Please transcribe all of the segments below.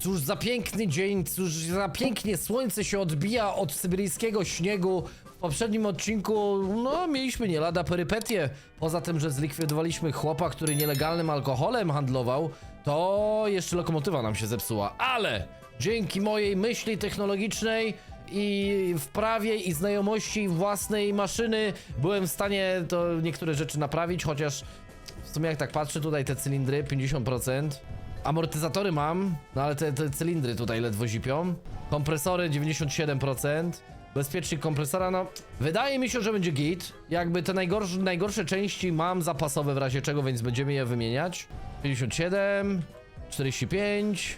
Cóż za piękny dzień, cóż za pięknie słońce się odbija od syberyjskiego śniegu. W poprzednim odcinku, no, mieliśmy nie lada perypetie. Poza tym, że zlikwidowaliśmy chłopa, który nielegalnym alkoholem handlował, to jeszcze lokomotywa nam się zepsuła. Ale dzięki mojej myśli technologicznej i wprawie i znajomości własnej maszyny byłem w stanie to niektóre rzeczy naprawić, chociaż w sumie jak tak patrzę tutaj te cylindry 50%. Amortyzatory mam, no ale te, te cylindry tutaj ledwo zipią. Kompresory 97%. Bezpiecznik kompresora, no wydaje mi się, że będzie git. Jakby te najgorsze, najgorsze części mam zapasowe w razie czego, więc będziemy je wymieniać. 57, 45.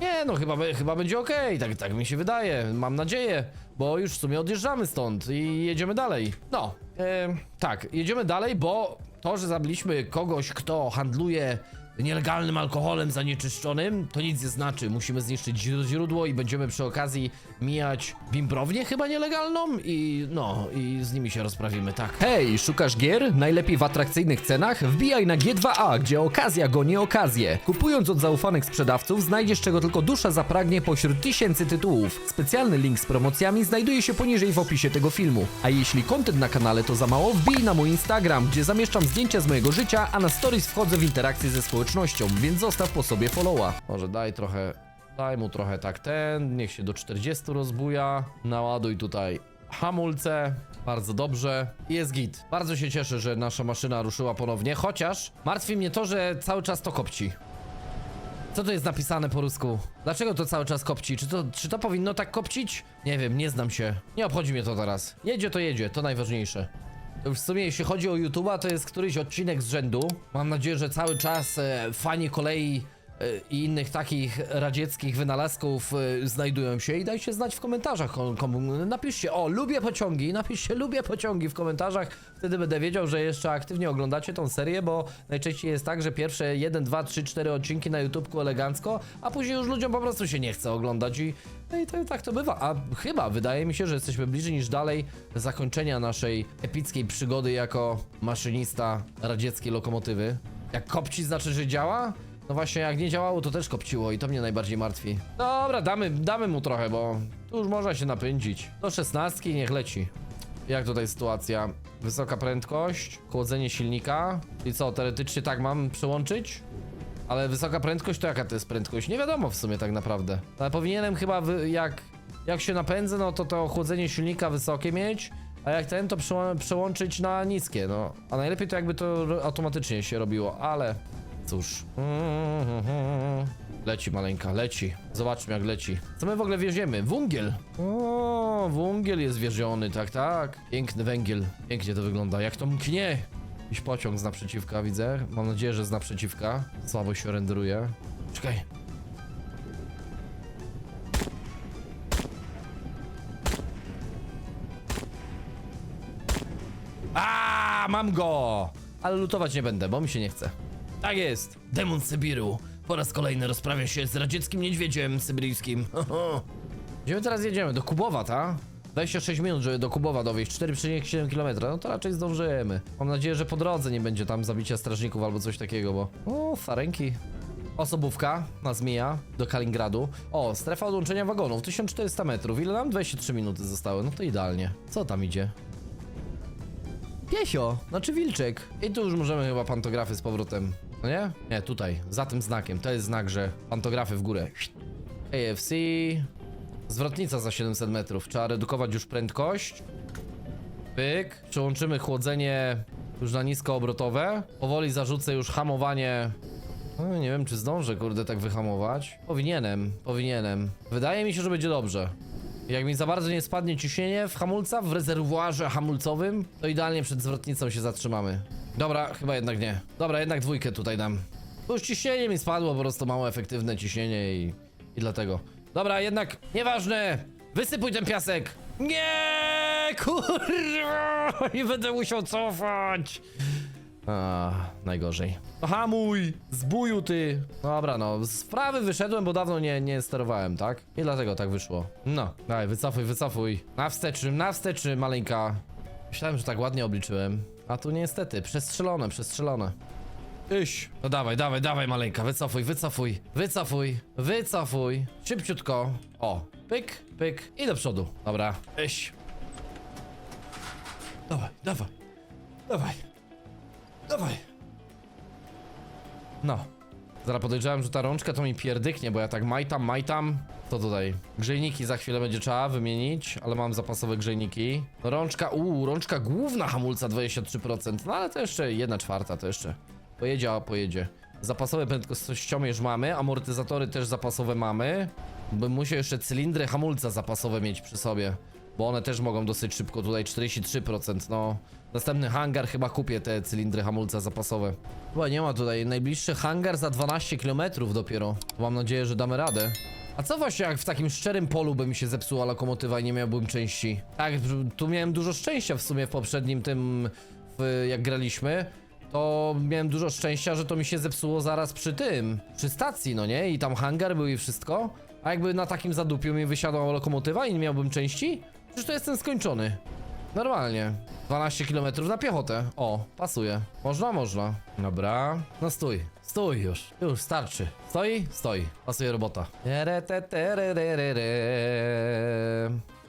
Nie, no chyba, chyba będzie ok, tak, tak mi się wydaje, mam nadzieję, bo już w sumie odjeżdżamy stąd i jedziemy dalej. No, e, tak, jedziemy dalej, bo to, że zabiliśmy kogoś, kto handluje nielegalnym alkoholem zanieczyszczonym, to nic nie znaczy. Musimy zniszczyć źró- źródło i będziemy przy okazji mijać bimbrownię chyba nielegalną i no, i z nimi się rozprawimy, tak. Hej, szukasz gier? Najlepiej w atrakcyjnych cenach? Wbijaj na G2A, gdzie okazja goni okazję. Kupując od zaufanych sprzedawców, znajdziesz czego tylko dusza zapragnie pośród tysięcy tytułów. Specjalny link z promocjami znajduje się poniżej w opisie tego filmu. A jeśli content na kanale to za mało, wbij na mój Instagram, gdzie zamieszczam zdjęcia z mojego życia, a na stories wchodzę w interakcję ze społecznością, więc zostaw po sobie followa. Może daj trochę, daj mu trochę tak ten, niech się do 40 rozbuja. Naładuj tutaj hamulce. Bardzo dobrze. Jest git. Bardzo się cieszę, że nasza maszyna ruszyła ponownie, chociaż martwi mnie to, że cały czas to kopci. Co to jest napisane po rusku? Dlaczego to cały czas kopci? Czy to, czy to powinno tak kopcić? Nie wiem, nie znam się. Nie obchodzi mnie to teraz. Jedzie to jedzie, to najważniejsze. W sumie jeśli chodzi o YouTube'a, to jest któryś odcinek z rzędu. Mam nadzieję, że cały czas e, fani kolei i innych takich radzieckich wynalazków e, znajdują się i dajcie znać w komentarzach. Kom, kom, napiszcie, o, lubię pociągi, napiszcie, lubię pociągi w komentarzach. Wtedy będę wiedział, że jeszcze aktywnie oglądacie tą serię, bo najczęściej jest tak, że pierwsze 1, 2, 3, 4 odcinki na YouTubeku elegancko, a później już ludziom po prostu się nie chce oglądać i, no i to, tak to bywa. A chyba wydaje mi się, że jesteśmy bliżej niż dalej zakończenia naszej epickiej przygody jako maszynista radzieckiej lokomotywy. Jak kopci znaczy, że działa? No właśnie, jak nie działało, to też kopciło i to mnie najbardziej martwi. Dobra, damy, damy mu trochę, bo tu już można się napędzić. Do szesnastki niech leci. Jak tutaj sytuacja? Wysoka prędkość, chłodzenie silnika. I co, teoretycznie tak mam przełączyć? Ale wysoka prędkość to jaka to jest prędkość? Nie wiadomo w sumie tak naprawdę. Ale powinienem chyba jak, jak się napędzę, no to to chłodzenie silnika wysokie mieć, a jak ten to przełą- przełączyć na niskie, no. A najlepiej to jakby to automatycznie się robiło, ale cóż. Leci maleńka, leci. Zobaczmy jak leci. Co my w ogóle wieziemy? Wungiel. O, wungiel jest wieziony, tak, tak. Piękny węgiel. Pięknie to wygląda. Jak to mknie. Jakiś pociąg z naprzeciwka widzę. Mam nadzieję, że z naprzeciwka. Słabo się renderuje. Czekaj. A, mam go! Ale lutować nie będę, bo mi się nie chce. Tak jest. Demon Sybiru po raz kolejny rozprawia się z radzieckim niedźwiedziem syberyjskim. Gdzie my teraz jedziemy? Do Kubowa, ta? 26 minut, żeby do Kubowa dowieść, 4,7 km. No to raczej zdążymy. Mam nadzieję, że po drodze nie będzie tam zabicia strażników albo coś takiego, bo... O, farenki. Osobówka na Zmija do Kaliningradu. O, strefa odłączenia wagonów, 1400 metrów. Ile nam? 23 minuty zostały, no to idealnie. Co tam idzie? Piesio, znaczy wilczek. I tu już możemy chyba pantografy z powrotem. No nie? Nie, tutaj, za tym znakiem. To jest znak, że pantografy w górę. AFC. Zwrotnica za 700 metrów. Trzeba redukować już prędkość. Pyk. Przełączymy chłodzenie już na niskoobrotowe. Powoli zarzucę już hamowanie. No, nie wiem, czy zdążę, kurde, tak wyhamować. Powinienem, powinienem. Wydaje mi się, że będzie dobrze. Jak mi za bardzo nie spadnie ciśnienie w hamulca, w rezerwuarze hamulcowym, to idealnie przed zwrotnicą się zatrzymamy. Dobra, chyba jednak nie. Dobra, jednak dwójkę tutaj dam. Bo już ciśnienie mi spadło, po prostu mało efektywne ciśnienie i, i dlatego. Dobra, jednak nieważne. Wysypuj ten piasek. Nie, kurwa, i będę musiał cofać. A, najgorzej. Hamuj! Zbuju ty! Dobra, no, z sprawy wyszedłem, bo dawno nie, nie sterowałem, tak? I dlatego tak wyszło. No, daj, wycofuj, wycofuj. Na wsteczy, na wsteczy, maleńka. Myślałem, że tak ładnie obliczyłem. A tu niestety, przestrzelone, przestrzelone. Iś. No dawaj, dawaj, dawaj maleńka, wycofuj, wycofuj, wycofuj, wycofuj. Szybciutko. O, pyk, pyk i do przodu. Dobra, iś. Dawaj, dawaj, dawaj, dawaj. No. Zaraz podejrzewam, że ta rączka to mi pierdyknie, bo ja tak majtam, majtam. To tutaj. Grzejniki za chwilę będzie trzeba wymienić, ale mam zapasowe grzejniki. Rączka, uuu, rączka główna hamulca 23%, no ale to jeszcze jedna czwarta, to jeszcze pojedzie, a pojedzie. Zapasowe prędkościomierz mamy, amortyzatory też zapasowe mamy. Bym musiał jeszcze cylindry hamulca zapasowe mieć przy sobie, bo one też mogą dosyć szybko, tutaj 43%, no. Następny hangar chyba kupię te cylindry hamulca zapasowe. Chyba nie ma tutaj, najbliższy hangar za 12 km dopiero. Mam nadzieję, że damy radę. A co właśnie jak w takim szczerym polu by mi się zepsuła lokomotywa i nie miałbym części? Tak, tu miałem dużo szczęścia w sumie w poprzednim tym, w, jak graliśmy. To miałem dużo szczęścia, że to mi się zepsuło zaraz przy tym, przy stacji, no nie? I tam hangar był i wszystko. A jakby na takim zadupiu mi wysiadła lokomotywa i nie miałbym części? Przecież to jestem skończony. Normalnie. 12 km na piechotę. O, pasuje. Można, można. Dobra. No stój. Stój już. Już starczy. Stoi? Stoi. Pasuje robota.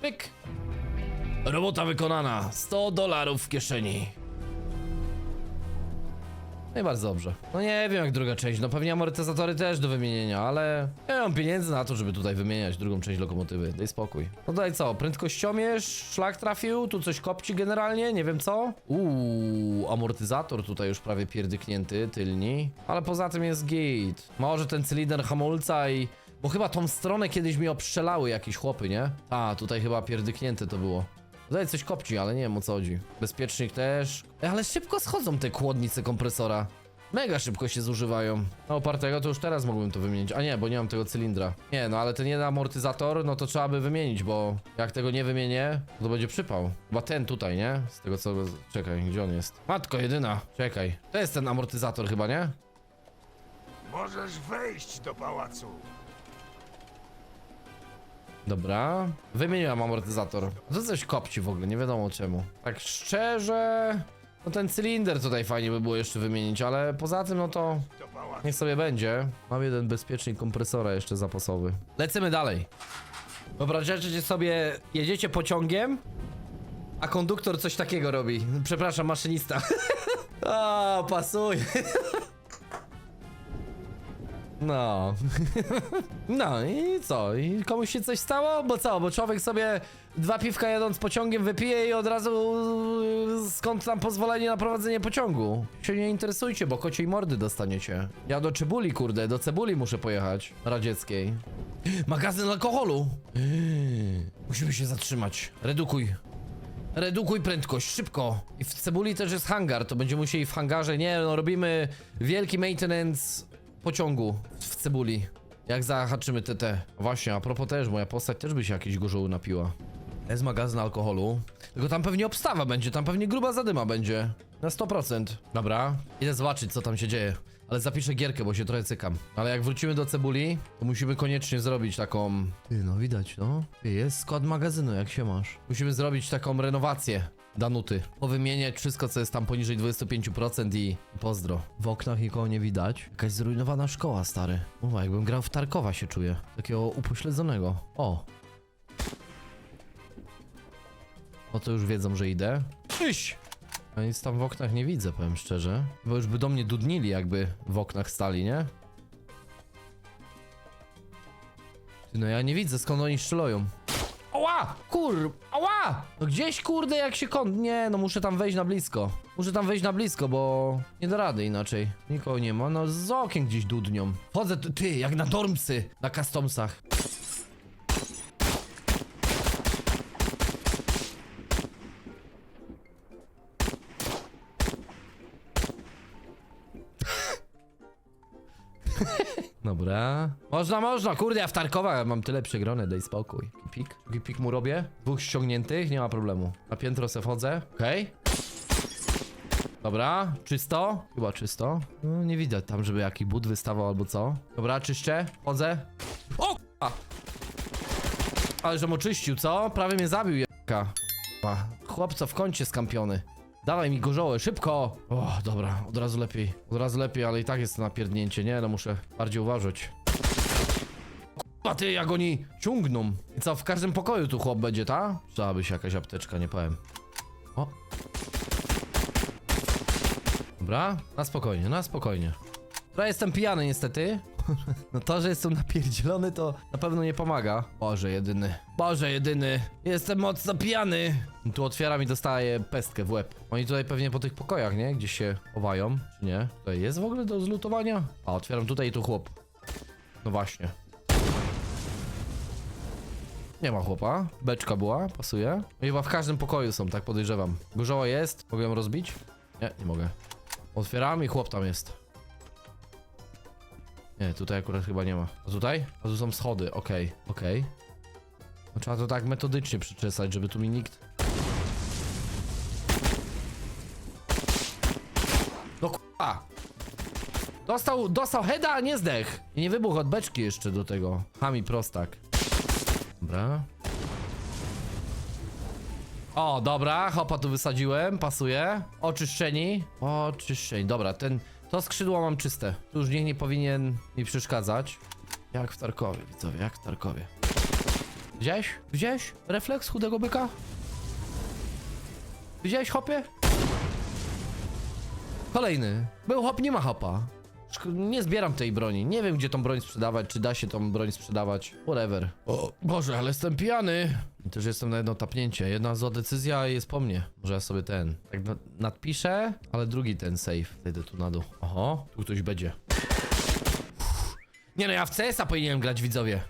Pyk. Robota wykonana. 100 dolarów w kieszeni. No i bardzo dobrze. No nie wiem jak druga część, no pewnie amortyzatory też do wymienienia, ale ja mam pieniędzy na to, żeby tutaj wymieniać drugą część lokomotywy. Daj spokój. No tutaj co, prędkościomierz, szlak trafił, tu coś kopci generalnie, nie wiem co. Uuu, amortyzator tutaj już prawie pierdyknięty, tylni. Ale poza tym jest git. Może ten cylinder hamulca i... Bo chyba tą stronę kiedyś mi obstrzelały jakieś chłopy, nie? A, tutaj chyba pierdyknięte to było. Tutaj coś kopci, ale nie wiem o co chodzi. Bezpiecznik też. Ej, Ale szybko schodzą te kłodnice kompresora. Mega szybko się zużywają. No opartego to już teraz mógłbym to wymienić. A nie, bo nie mam tego cylindra. Nie, no ale ten jeden amortyzator, no to trzeba by wymienić, bo jak tego nie wymienię, to będzie przypał. Chyba ten tutaj, nie? Z tego co... Czekaj, gdzie on jest? Matko jedyna. Czekaj. To jest ten amortyzator chyba, nie? Możesz wejść do pałacu. Dobra. Wymieniłem amortyzator. To coś kopci w ogóle, nie wiadomo czemu. Tak szczerze... No ten cylinder tutaj fajnie by było jeszcze wymienić, ale poza tym no to... Niech sobie będzie. Mam jeden bezpiecznik kompresora jeszcze zapasowy. Lecimy dalej. Wyobrażacie sobie, jedziecie pociągiem, a konduktor coś takiego robi. Przepraszam, maszynista. o, pasuje. No. No i co? I komuś się coś stało? Bo co? Bo człowiek sobie dwa piwka jadąc pociągiem wypije i od razu yy, skąd tam pozwolenie na prowadzenie pociągu? Się nie interesujcie, bo kociej mordy dostaniecie. Ja do Czebuli, kurde, do Cebuli muszę pojechać. Radzieckiej. Magazyn alkoholu! Musimy się zatrzymać. Redukuj. Redukuj prędkość, szybko. I w Cebuli też jest hangar, to będziemy musieli w hangarze, nie no, robimy wielki maintenance pociągu w Cebuli. Jak zahaczymy TT. Właśnie, a propos też, moja postać też by się jakieś gorzoły napiła. Jest magazyn alkoholu. Tylko tam pewnie obstawa będzie, tam pewnie gruba zadyma będzie. Na 100%. Dobra, idę zobaczyć co tam się dzieje. Ale zapiszę gierkę, bo się trochę cykam. Ale jak wrócimy do Cebuli, to musimy koniecznie zrobić taką... Ty, no widać, no. Jest skład magazynu, jak się masz. Musimy zrobić taką renowację. Danuty. Powymieniać wszystko, co jest tam poniżej 25% i pozdro. W oknach nikogo nie widać. Jakaś zrujnowana szkoła, stary. Uwa, jakbym grał w Tarkowa się czuję. Takiego upośledzonego. O. O to już wiedzą, że idę. Iś! A nic tam w oknach nie widzę, powiem szczerze. Bo już by do mnie dudnili, jakby w oknach stali, nie? No ja nie widzę, skąd oni strzelają. Ała! Kur... No gdzieś kurde jak się kąt... Nie, no muszę tam wejść na blisko. Muszę tam wejść na blisko, bo nie da rady inaczej. Nikogo nie ma, no z okien gdzieś dudnią. Chodzę, ty, jak na dormsy, na customsach. Dobra. Można, można, kurde, ja w Tarkowa mam tyle przegrone, daj spokój. Pik, drugi pik mu robię. Dwóch ściągniętych, nie ma problemu. Na piętro se wchodzę, okej. Dobra, czysto? Chyba czysto. No, nie widać tam, żeby jaki but wystawał albo co. Dobra, czyszczę, wchodzę. O! A. Ale żem oczyścił, co? Prawie mnie zabił, jaka. Chłopco w kącie skampiony. Dawaj mi gorzołę, szybko! O, dobra, od razu lepiej. Od razu lepiej, ale i tak jest to napierdnięcie, nie? No muszę bardziej uważać. A ty, jak oni ciągną. I co, w każdym pokoju tu chłop będzie, ta? Trzeba by się jakaś apteczka, nie powiem. O. Dobra, na spokojnie, na spokojnie. Trochę jestem pijany niestety. No to, że jestem napierdzielony to na pewno nie pomaga. Boże jedyny. Boże jedyny. Jestem mocno pijany. Tu otwieram i dostaję pestkę w łeb. Oni tutaj pewnie po tych pokojach, nie? Gdzieś się chowają, czy nie? Tutaj jest w ogóle do zlutowania? A, otwieram tutaj i tu chłop. No właśnie. Nie ma chłopa. Beczka była, pasuje. No chyba w każdym pokoju są, tak podejrzewam. Gorzoła jest. Mogę ją rozbić? Nie, nie mogę. Otwieram i chłop tam jest. Nie, tutaj akurat chyba nie ma. A tutaj? A tu są schody, okej, okej. No trzeba to tak metodycznie przyczesać, żeby tu mi nikt... No k***a! Dostał, dostał heada, a nie zdech! I nie wybuchł od beczki jeszcze do tego. Hami prostak. Dobra. O, dobra, hopa tu wysadziłem, pasuje. Oczyszczeni. Oczyszczeni, dobra, ten... To skrzydło mam czyste. Tu już niech nie powinien mi przeszkadzać. Jak w Tarkowie, widzowie, jak w Tarkowie. Widziałeś? Widziałeś? Refleks chudego byka? Widziałeś hopie? Kolejny. Był hop, nie ma hopa. Nie zbieram tej broni. Nie wiem, gdzie tą broń sprzedawać, czy da się tą broń sprzedawać. Whatever. O Boże, ale jestem pijany. I Też jestem na jedno tapnięcie. Jedna zła decyzja jest po mnie. Może ja sobie ten. Tak na- nadpiszę, ale drugi ten save. Zejdę tu na dół. Oho, tu ktoś będzie. Uff. Nie no, ja w CS-a powinienem grać, widzowie.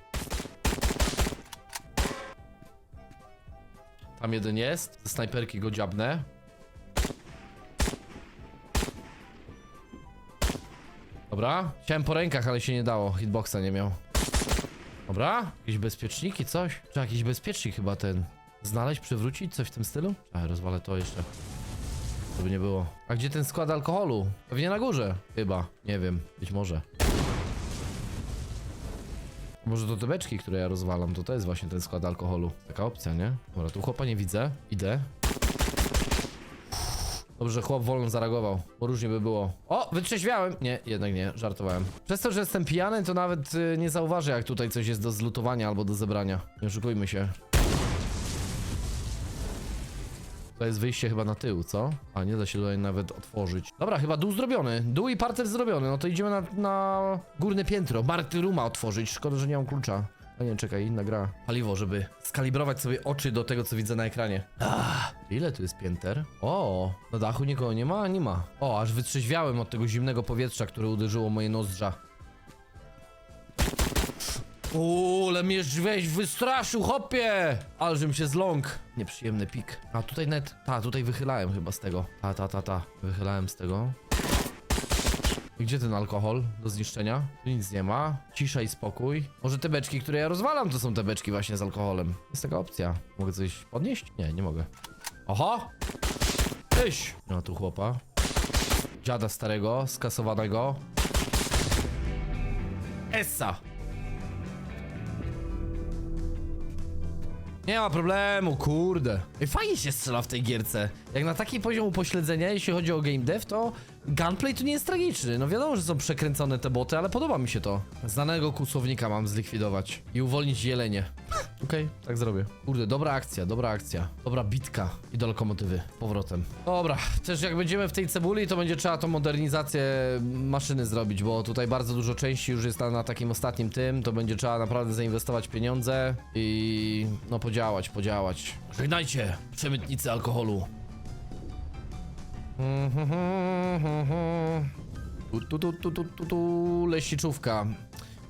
Tam jeden jest. Ze snajperki go dziabnę. Dobra. Chciałem po rękach, ale się nie dało. Hitboxa nie miał. Dobra. Jakieś bezpieczniki, coś? Czy jakiś bezpiecznik chyba ten. Znaleźć, przywrócić, coś w tym stylu? A, rozwalę to jeszcze. Żeby nie było. A gdzie ten skład alkoholu? Pewnie na górze. Chyba. Nie wiem. Być może. Może to te beczki, które ja rozwalam, to to jest właśnie ten skład alkoholu. Taka opcja, nie? Dobra, tu chłopa nie widzę. Idę. Dobrze, chłop wolno zareagował, bo różnie by było. O, wytrzeźwiałem! Nie, jednak nie, żartowałem. Przez to, że jestem pijany, to nawet y, nie zauważę, jak tutaj coś jest do zlutowania albo do zebrania. Nie oszukujmy się. To jest wyjście chyba na tył, co? A nie da się tutaj nawet otworzyć. Dobra, chyba dół zrobiony. Dół i parter zrobiony. No to idziemy na, na górne piętro. Marty Ruma otworzyć. Szkoda, że nie mam klucza. A nie, czekaj, inna gra. Paliwo, żeby skalibrować sobie oczy do tego, co widzę na ekranie. Ah, ile tu jest pięter? O, na dachu nikogo nie ma? Nie ma. O, aż wytrzeźwiałem od tego zimnego powietrza, które uderzyło moje nozdrza. Uuu, ale mnie weź wystraszył, hopie! Ale żebym się zląkł. Nieprzyjemny pik. A tutaj net... Ta, tutaj wychylałem chyba z tego. Ta, ta, ta, ta. Wychylałem z tego. Gdzie ten alkohol do zniszczenia? Tu nic nie ma. Cisza i spokój. Może te beczki, które ja rozwalam, to są te beczki właśnie z alkoholem. Jest taka opcja. Mogę coś podnieść? Nie, nie mogę. Oho! Tyś! No tu chłopa. Dziada starego, skasowanego. Essa! Nie ma problemu, kurde. Fajnie się strzela w tej gierce. Jak na taki poziom upośledzenia, jeśli chodzi o game dev, to gunplay tu nie jest tragiczny. No wiadomo, że są przekręcone te boty, ale podoba mi się to. Znanego kłusownika mam zlikwidować i uwolnić jelenie. Okej, tak zrobię. Kurde, dobra akcja, dobra akcja. Dobra bitka i do lokomotywy. Powrotem. Dobra, też jak będziemy w tej cebuli, to będzie trzeba tą modernizację maszyny zrobić, bo tutaj bardzo dużo części już jest na, na takim ostatnim tym, to będzie trzeba naprawdę zainwestować pieniądze i no podziałać, podziałać. Żegnajcie, przemytnicy alkoholu. Tu, tu, tu, tu, tu, tu, tu, leśniczówka.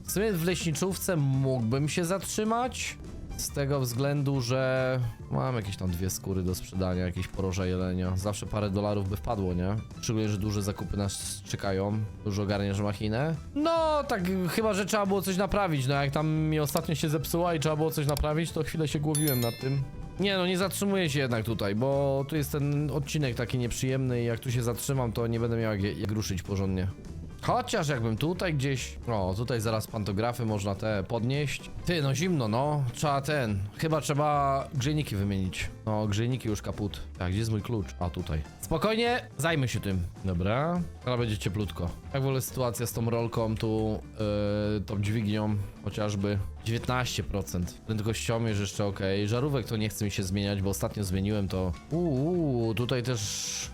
W sumie w leśniczówce mógłbym się zatrzymać. Z tego względu, że mam jakieś tam dwie skóry do sprzedania, jakieś poroża jelenia. Zawsze parę dolarów by wpadło, nie? Szczególnie, że duże zakupy nas czekają. Dużo ogarniasz machinę. No, tak chyba, że trzeba było coś naprawić. No, jak tam mi ostatnio się zepsuła i trzeba było coś naprawić, to chwilę się głowiłem nad tym. Nie no, nie zatrzymuję się jednak tutaj, bo tu jest ten odcinek taki nieprzyjemny i jak tu się zatrzymam, to nie będę miał jak, jak ruszyć porządnie. Chociaż jakbym tutaj gdzieś... O, tutaj zaraz pantografy można te podnieść. Ty, no zimno, no. Trzeba ten... Chyba trzeba grzejniki wymienić. No, grzejniki już kaput. Tak, gdzie jest mój klucz? A, tutaj. Spokojnie, zajmę się tym. Dobra. Teraz będzie cieplutko. Jak w ogóle sytuacja z tą rolką tu, yy, tą dźwignią chociażby. 19%. Prędkościomierz jeszcze ok. Żarówek to nie chce mi się zmieniać, bo ostatnio zmieniłem to. Uuu, tutaj też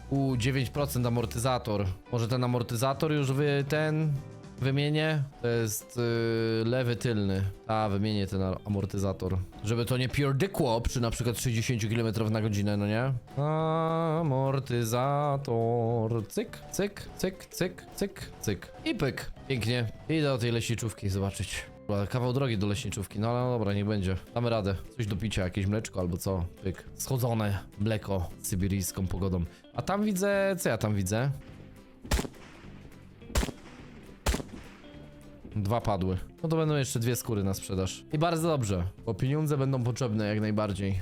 u 9% amortyzator. Może ten amortyzator już wy ten wymienię? To jest yy, lewy tylny. A, wymienię ten amortyzator. Żeby to nie pierdykło przy na przykład 60 km na godzinę, no nie? Amortyzator. Cyk, cyk, cyk, cyk, cyk, cyk. I pyk. Pięknie. Idę do tej leśniczówki zobaczyć. Kawał drogi do leśniczówki, no ale dobra, niech będzie. Damy radę. Coś do picia, jakieś mleczko albo co. Pyk. Schodzone mleko z syberyjską pogodą. A tam widzę, co ja tam widzę? Dwa padły. No to będą jeszcze dwie skóry na sprzedaż. I bardzo dobrze, bo pieniądze będą potrzebne jak najbardziej.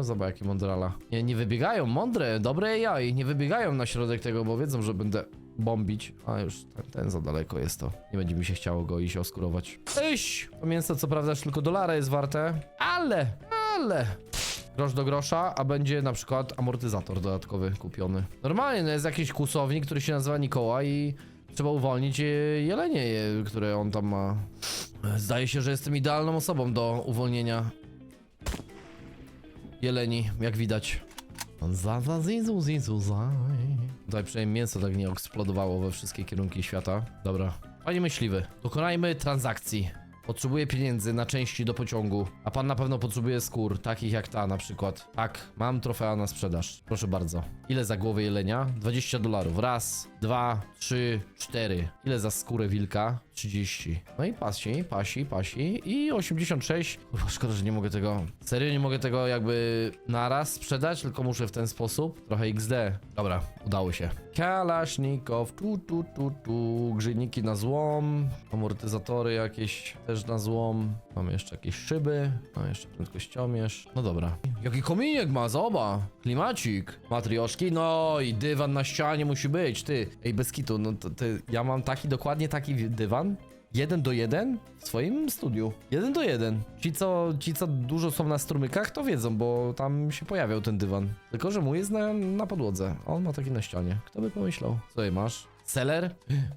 Zobacz jaki mądrala. Nie, nie wybiegają, mądre, dobre jaj. Nie wybiegają na środek tego, bo wiedzą, że będę bombić. A już ten, ten za daleko jest to. Nie będzie mi się chciało go iść oskurować. Iś! To mięso co prawda tylko dolara jest warte, ale, ale... Grosz do grosza, a będzie na przykład amortyzator dodatkowy kupiony. Normalnie, no jest jakiś kłusownik, który się nazywa Nikoła i trzeba uwolnić e, jelenie, je, które on tam ma. Zdaje się, że jestem idealną osobą do uwolnienia jeleni, jak widać. Za, za, zizu, zizu, zaj. Tutaj przynajmniej mięso tak nie eksplodowało we wszystkie kierunki świata. Dobra. Panie myśliwy, dokonajmy transakcji. Potrzebuję pieniędzy na części do pociągu, a pan na pewno potrzebuje skór, takich jak ta na przykład. Tak, mam trofea na sprzedaż. Proszę bardzo. Ile za głowę jelenia? 20 dolarów. Raz, dwa, trzy, cztery. Ile za skórę wilka? 30. No i pasi, pasi, pasi i 86. Kurwa, szkoda, że nie mogę tego... Serio nie mogę tego jakby naraz sprzedać, tylko muszę w ten sposób. Trochę XD. Dobra, udało się. Kalasznikow, tu, tu, tu, tu. Grzejniki na złom. Amortyzatory jakieś też na złom. Mamy jeszcze jakieś szyby. No jeszcze prędkościomierz. No dobra. Jaki kominiek ma, zoba. Klimacik. Matrioszki, no i dywan na ścianie musi być, ty. Ej, bez kitu, no to, to ja mam taki, dokładnie taki dywan. Jeden do jeden w swoim studiu. Jeden do jeden. Ci co, ci, co dużo są na strumykach, to wiedzą, bo tam się pojawiał ten dywan. Tylko, że mój jest na, na podłodze. a On ma taki na ścianie. Kto by pomyślał? Co je masz? Seler?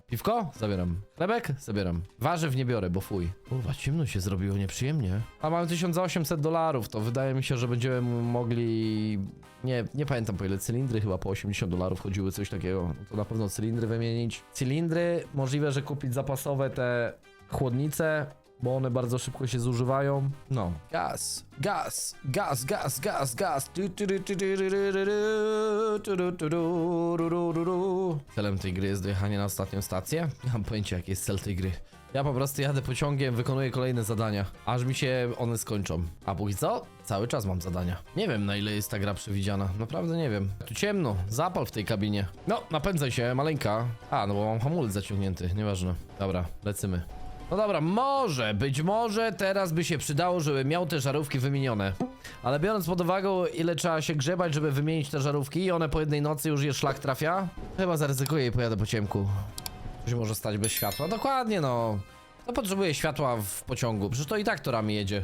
Piwko? Zabieram. Chlebek? Zabieram. Warzyw nie biorę, bo fuj. Kurwa, ciemno się zrobiło, nieprzyjemnie. A mamy 1800 dolarów, to wydaje mi się, że będziemy mogli... Nie, nie pamiętam po ile cylindry, chyba po 80 dolarów chodziły, coś takiego. No to na pewno cylindry wymienić. Cylindry, możliwe, że kupić zapasowe te chłodnice, bo one bardzo szybko się zużywają. No. Gaz, gaz, gaz, gaz, gaz, gaz. Celem tej gry jest dojechanie na ostatnią stację? Nie mam pojęcia, jaki jest cel tej gry. Ja po prostu jadę pociągiem, wykonuję kolejne zadania, aż mi się one skończą. A póki co, cały czas mam zadania. Nie wiem, na ile jest ta gra przewidziana. Naprawdę nie wiem. Tu ciemno, zapal w tej kabinie. No, napędzaj się, maleńka. A, no bo mam hamulec zaciągnięty, nieważne. Dobra, lecymy. No dobra, może, być może teraz by się przydało, żeby miał te żarówki wymienione. Ale biorąc pod uwagę, ile trzeba się grzebać, żeby wymienić te żarówki i one po jednej nocy już je szlak trafia, chyba zaryzykuję i pojadę po ciemku. Coś może stać bez światła. Dokładnie, no. No potrzebuję światła w pociągu, przecież to i tak torami jedzie.